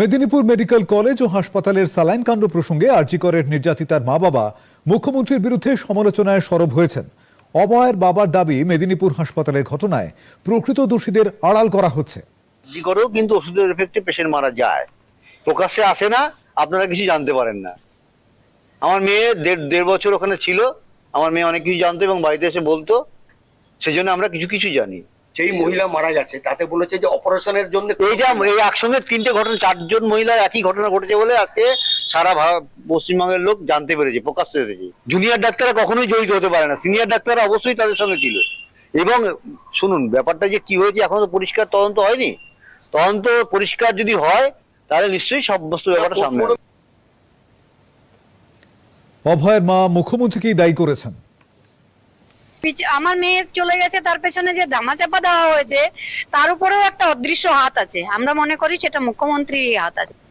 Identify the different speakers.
Speaker 1: Medinipur medical college ও হাসপাতালের saline কাণ্ড প্রসঙ্গে আরজিকরের নির্যাতিতার মা বাবা মুখ্যমন্ত্রীর বিরুদ্ধে সমালোচনায় সরব হয়েছেন। অভয়ের বাবার দাবি মেদিনীপুর হাসপাতালের ঘটনায় প্রকৃত দোষীদের আড়াল করা হচ্ছে।
Speaker 2: করেও কিন্তু ওষুধের এফেক্টে পেশেন্ট মারা যায়। প্রকাশ্যে আসে না, আপনারা কিছু জানতে পারেন না। আমার মেয়ে দেড় দেড় বছর ওখানে ছিল, আমার মেয়ে অনেক কিছু জানতো এবং বাড়িতে এসে বলতো, সেজন্য আমরা কিছু কিছু জানি।
Speaker 3: যেই মহিলা মারা গেছে তাতে বলেছে যে অপারেশনের জন্য
Speaker 2: এইটা এই একসঙ্গে তিনটে ঘটনা চারজন মহিলার একই ঘটনা ঘটেছে বলে আজকে সারা ভারত পশ্চিমবঙ্গের লোক জানতে পেরেছে প্রকাশ্যে এসেছে। জুনিয়র ডাক্তাররা কখনোই জড়িত হতে পারে না। সিনিয়র ডাক্তাররা অবশ্যই তাদের সঙ্গে ছিল। এবং শুনুন ব্যাপারটা যে কি হয়েছে এখন তো পরিষ্কার তদন্ত হয়নি। তদন্ত পরিষ্কার যদি হয় তাহলে নিশ্চয়ই সমস্ত ব্যাপারটা সামনে।
Speaker 1: অভয়ের মা মুখ্যমন্ত্রীকেই দায়ী করেছেন।
Speaker 4: আমার মেয়ে চলে গেছে, তার পেছনে যে দামা চাপা দেওয়া হয়েছে, তার উপরেও একটা অদৃশ্য হাত আছে। আমরা মনে করি সেটা মুখ্যমন্ত্রীর হাত আছে।